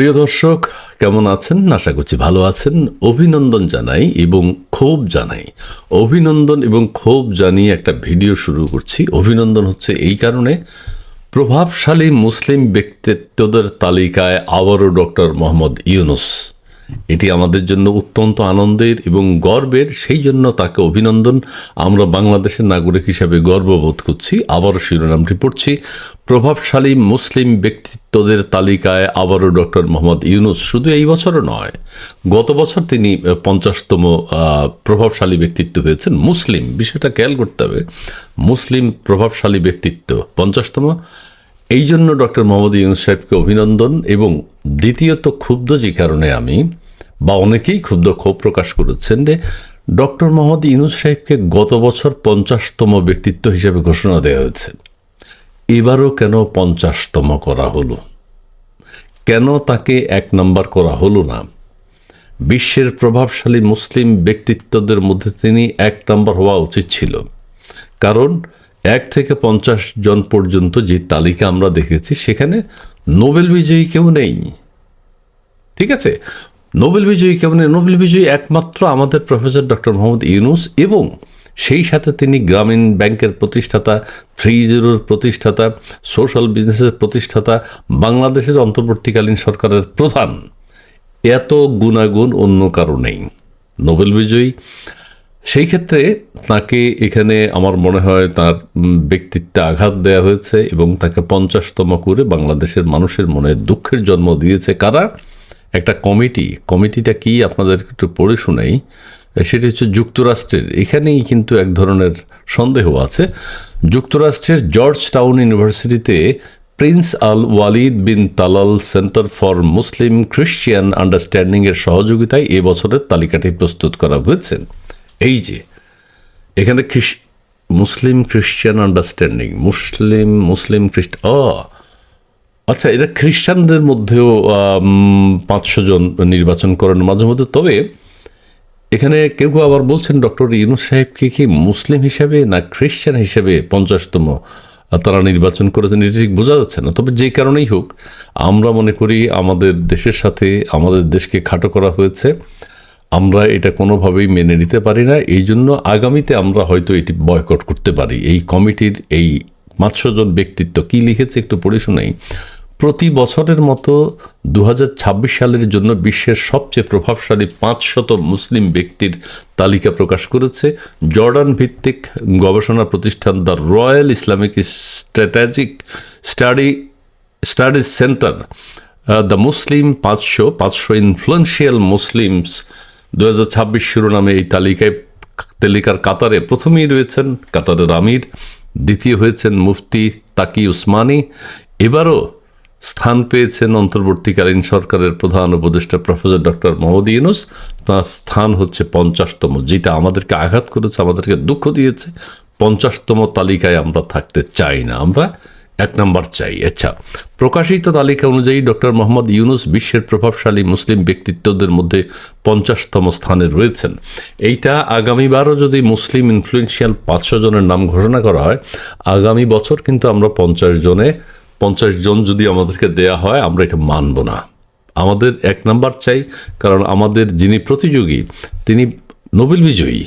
প্রিয় দর্শক, কেমন আছেন? আশা করছি ভালো আছেন। অভিনন্দন জানাই এবং ক্ষোভ জানাই। অভিনন্দন এবং ক্ষোভ জানিয়ে একটা ভিডিও শুরু করছি। অভিনন্দন হচ্ছে এই কারণে প্রভাবশালী মুসলিম ব্যক্তিত্বদের তালিকায় আবারও ডক্টর মোহাম্মদ ইউনুস। এটি আমাদের জন্য অত্যন্ত আনন্দের এবং গর্বের, সেই জন্য তাকে অভিনন্দন। আমরা বাংলাদেশের নাগরিক হিসাবে গর্ববোধ করছি। আবার শিরোনামটি পড়ছি। প্রভাবশালী মুসলিম ব্যক্তিত্বদের তালিকায় আবারও ডক্টর মোহাম্মদ ইউনুস। শুধু এই বছরও নয়, গত বছর তিনি পঞ্চাশতম প্রভাবশালী ব্যক্তিত্ব হয়েছেন। মুসলিম, বিষয়টা খেয়াল করতে হবে। মুসলিম প্রভাবশালী ব্যক্তিত্ব পঞ্চাশতম। এই জন্য ডক্টর মোহাম্মদ ইউনুস সাহেবকে অভিনন্দন এবং দ্বিতীয়ত ক্ষুব্ধ যে কারণে আমি বা অনেকেই ক্ষুব্ধ ক্ষোভ প্রকাশ করেছেন যে ডক্টর মোহাম্মদ ইউনুস সাহেবকে গত বছর পঞ্চাশতম ব্যক্তিত্ব হিসেবে ঘোষণা দেওয়া হয়েছে। এবারও কেন পঞ্চাশতম করা হলো? কেন তাকে এক নম্বর করা হলো না? বিশ্বের প্রভাবশালী মুসলিম ব্যক্তিত্বদের মধ্যে তিনি এক নম্বর হওয়া উচিত ছিল। কারণ এক থেকে পঞ্চাশ জন পর্যন্ত যে তালিকা আমরা দেখেছি, সেখানে নোবেল বিজয়ী কেউ নেই। ঠিক আছে? নোবেল বিজয়ী কেউ নেই নোবেল বিজয়ী একমাত্র আমাদের প্রফেসর ডক্টর মোহাম্মদ ইউনুস এবং সেই সাথে তিনি গ্রামীণ ব্যাংকের প্রতিষ্ঠাতা, থ্রি জিরোর প্রতিষ্ঠাতা, সোশ্যাল বিজনেসের প্রতিষ্ঠাতা, বাংলাদেশের অন্তর্বর্তীকালীন সরকারের প্রধান। এত গুণাগুণ অন্য কারও নেই। নোবেল বিজয়ী। সেই ক্ষেত্রে তাকে এখানে আমার মনে হয় তার ব্যক্তিত্বে আঘাত দেওয়া হয়েছে এবং তাকে পঞ্চাশতম করে বাংলাদেশের মানুষের মনে দুঃখের জন্ম দিয়েছে কারা? একটা কমিটি, কমিটিটা কি আপনাদের একটু পড়ে শোনাই, সেটি হচ্ছে যুক্তরাষ্ট্রের। এখানেই কিন্তু এক ধরনের সন্দেহ আছে। যুক্তরাষ্ট্রের জর্জ টাউন ইউনিভার্সিটিতে Prince Al Waleed bin Talal Centre for Muslim Christian আন্ডারস্ট্যান্ডিংয়ের সহযোগিতায় এ বছরের তালিকাটি প্রস্তুত করা হয়েছে। এই যে, এখানে খ্রিস, মুসলিম খ্রিশ্চিয়ান আন্ডারস্ট্যান্ডিং, মুসলিম মুসলিম খ্রিস্ট ও আচ্ছা এটা খ্রিস্টানদের মধ্যেও পাঁচশো জন নির্বাচন করেন মাঝে মধ্যে। তবে এখানে কেউ কেউ আবার বলছেন, ডক্টর ইউনুস সাহেবকে কি মুসলিম হিসাবে না খ্রিস্টান হিসেবে পঞ্চাশতম তারা নির্বাচন করেছেন, এটা ঠিক বোঝা যাচ্ছে না। তবে যে কারণেই হোক, আমরা মনে করি আমাদের দেশের সাথে, আমাদের দেশকে খাটো করা হয়েছে। আমরা এটা কোনোভাবেই মেনে নিতে পারি না। এই জন্য আগামীতে আমরা হয়তো এটি বয়কট করতে পারি। এই কমিটির এই পাঁচশো জন ব্যক্তিত্ব কি লিখেছে একটু পড়ে শোনাই। প্রতি বছরের মতো দু হাজার ছাব্বিশ সালের জন্য বিশ্বের সবচেয়ে প্রভাবশালী পাঁচশত মুসলিম ব্যক্তির তালিকা প্রকাশ করেছে। জর্ডান ভিত্তিক গবেষণা প্রতিষ্ঠান the Royal Islamic Strategic study, Studies Centre the Muslim পাঁচশো পাঁচশো ইনফ্লুয়েন্সিয়াল মুসলিমস দু হাজার ছাব্বিশ শিরোনামে এই তালিকায় তালিকার কাতারে প্রথমেই রয়েছেন কাতারের আমির, দ্বিতীয় হয়েছেন মুফতি তাকি উসমানী, এবারও স্থান পেয়েছেন অন্তর্বর্তীকালীন সরকারের প্রধান উপদেষ্টা প্রফেসর ডক্টর মোহাম্মদ ইউনুস। তার স্থান হচ্ছে পঞ্চাশতম, যেটা আমাদেরকে আঘাত করেছে, আমাদেরকে দুঃখ দিয়েছে। পঞ্চাশতম তালিকায় আমরা থাকতে চাই না, আমরা এক নম্বর চাই। আচ্ছা প্রকাশিত তালিকা অনুযায়ী ডক্টর মোহাম্মদ ইউনুস বিশ্বের প্রভাবশালী মুসলিম ব্যক্তিত্বদের মধ্যে পঞ্চাশতম স্থানে রয়েছেন। এইটা আগামীবারও যদি মুসলিম ইনফ্লুয়েন্সিয়াল পাঁচশো জনের নাম ঘোষণা করা হয়, আগামী বছর কিন্তু আমরা পঞ্চাশ জনে পঞ্চাশ জন যদি আমাদেরকে দেয়া হয়, আমরা এটা মানব না। আমাদের এক নাম্বার চাই, কারণ আমাদের যিনি প্রতিযোগী, তিনি নোবেল বিজয়ী।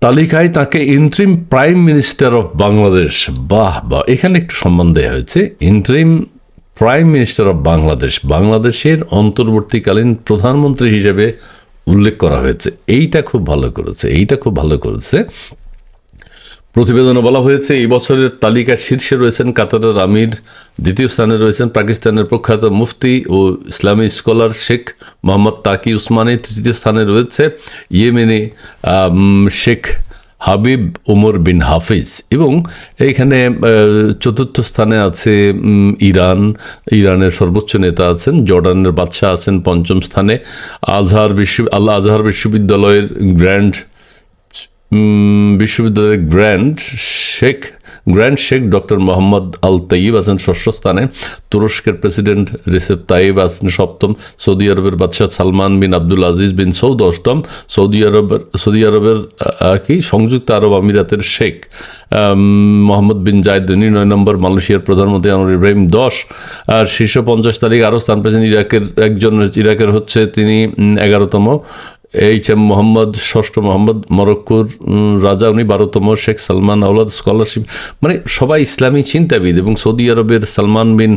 তালিকায় তাকে interim prime minister of Bangladesh, বাহ বাহ, এখানে একটু সম্মান দেওয়া হয়েছে। Interim prime minister of Bangladesh, বাংলাদেশের অন্তর্বর্তীকালীন প্রধানমন্ত্রী হিসেবে উল্লেখ করা হয়েছে। এইটা খুব ভালো করেছে, এইটা খুব ভালো করেছে। প্রতিবেদনে বলা হয়েছে, এই বছরের তালিকায় শীর্ষে রয়েছেন কাতারের আমির, দ্বিতীয় স্থানে রয়েছেন পাকিস্তানের প্রখ্যাত মুফতি ও ইসলামী স্কলার শেখ মোহাম্মদ তাকি উসমানী, তৃতীয় স্থানে রয়েছে Yemeni Sheikh Habib Umar bin Hafiz এবং এইখানে চতুর্থ স্থানে আছে ইরান, ইরানের সর্বোচ্চ নেতা আছেন, জর্ডানের বাদশাহ আছেন পঞ্চম স্থানে, আজহার বিশ্ব আল্লাহ আজহার বিশ্ববিদ্যালয়ের গ্র্যান্ড বিশ্ববিদ্যালয়ের grand Sheikh grand Sheikh doctor Mohammad Al Tayeb আছেন ষষ্ঠ স্থানে তুরস্কের প্রেসিডেন্ট রিসেপ তাইব আছেন সপ্তম। সৌদি আরবের বাদশাহ সালমান বিন আব্দুল আজিজ বিন সৌদ অষ্টম। সৌদি আরবের সৌদি আরবের কি? সংযুক্ত আরব আমিরাতের শেখ মোহাম্মদ বিন জায়দ নয় নম্বর, মালয়েশিয়ার প্রধানমন্ত্রী আনোয়ার ইব্রাহিম দশ। আর শীর্ষ পঞ্চাশ তারিখ আরও স্থান পেয়েছেন ইরাকের, একজন ইরাকের হচ্ছে তিনি এগারোতম। এইচ এম মোহাম্মদ ষষ্ঠ মোহাম্মদ মরক্কোর রাজা, উনি বারোতম শেখ সালমান আওলাদ স্কলারশিপ মানে সবাই ইসলামী চিন্তাবিদ এবং সৌদি আরবের সালমান বিন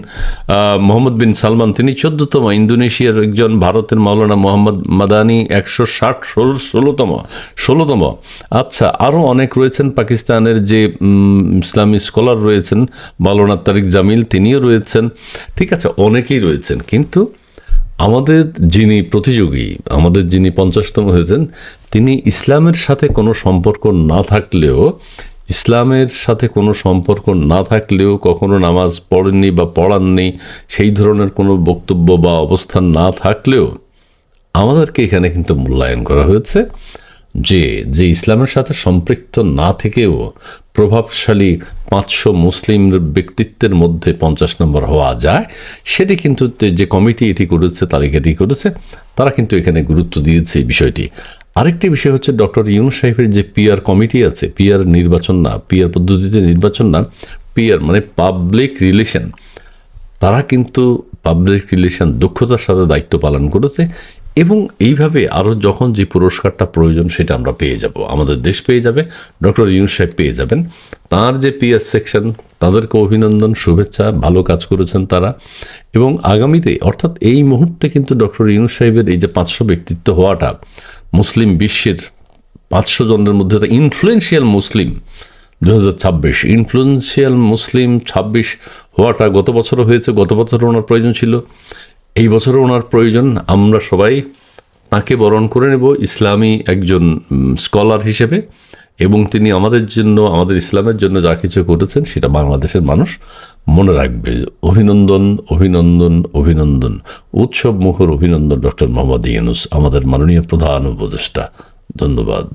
মোহাম্মদ বিন সালমান, তিনি চোদ্দতম, ইন্দোনেশিয়ার একজন ভারতের মাওলানা মোহাম্মদ মাদানি, একশো ষাট, ষোলো ষোলোতম ষোলোতম। আচ্ছা আরও অনেক রয়েছেন, পাকিস্তানের যে ইসলামী স্কলার রয়েছেন, মাওলানা তারিক জামিল, তিনিও রয়েছেন। ঠিক আছে, অনেকেই রয়েছেন, কিন্তু আমাদের যিনি প্রতিযোগী, আমাদের যিনি পঞ্চাশতম হয়েছেন, তিনি ইসলামের সাথে কোনো সম্পর্ক না থাকলেও, ইসলামের সাথে কোনো সম্পর্ক না থাকলেও কখনো নামাজ পড়েননি বা পড়াননি, সেই ধরনের কোনো বক্তব্য বা অবস্থান না থাকলেও আমাদেরকে এখানে কিন্তু মূল্যায়ন করা হয়েছে। যে যে ইসলামের সাথে সম্পৃক্ত না থেকেও প্রভাবশালী পাঁচশো মুসলিম ব্যক্তিত্বের মধ্যে পঞ্চাশ নম্বর হওয়া যায়, সেটি কিন্তু যে কমিটি এটি করেছে তালিকাটি করেছে, তারা কিন্তু এখানে গুরুত্ব দিয়েছে এই বিষয়টি। আরেকটি বিষয় হচ্ছে ডক্টর ইউনুস সাহেবের যে পিআর কমিটি আছে, পিআর নির্বাচন না, পিআর পদ্ধতিতে নির্বাচন না, পিআর মানে পাবলিক রিলেশন তারা কিন্তু পাবলিক রিলেশন দক্ষতার সাথে দায়িত্ব পালন করেছে এবং এইভাবে আরও যখন যে পুরস্কারটা প্রয়োজন সেটা আমরা পেয়ে যাব, আমাদের দেশ পেয়ে যাবে, ডক্টর ইউনুস সাহেব পেয়ে যাবেন। তার যে পিএস সেকশন, তাদেরকে অভিনন্দন, শুভেচ্ছা, ভালো কাজ করেছেন তারা। এবং আগামীতে, অর্থাৎ এই মুহূর্তে কিন্তু ডক্টর ইউনুস সাহেবের এই যে পাঁচশো ব্যক্তিত্ব হওয়াটা, মুসলিম বিশ্বের পাঁচশো জনের মধ্যে ইনফ্লুয়েন্সিয়াল মুসলিম দু হাজার ছাব্বিশ ইনফ্লুয়েন্সিয়াল মুসলিম ছাব্বিশ হওয়াটা গত বছরও হয়েছে, গত বছর ওনার প্রয়োজন ছিল। এই বছরও ওনার প্রয়োজন। আমরা সবাই তাকে বরণ করে নেব ইসলামী একজন স্কলার হিসেবে এবং তিনি আমাদের জন্য, আমাদের ইসলামের জন্য যা কিছু করেছেন সেটা বাংলাদেশের মানুষ মনে রাখবে। অভিনন্দন অভিনন্দন অভিনন্দন। উৎসব মুখর অভিনন্দন ডক্টর মোহাম্মদ ইউনুস, আমাদের মাননীয় প্রধান উপদেষ্টা। ধন্যবাদ।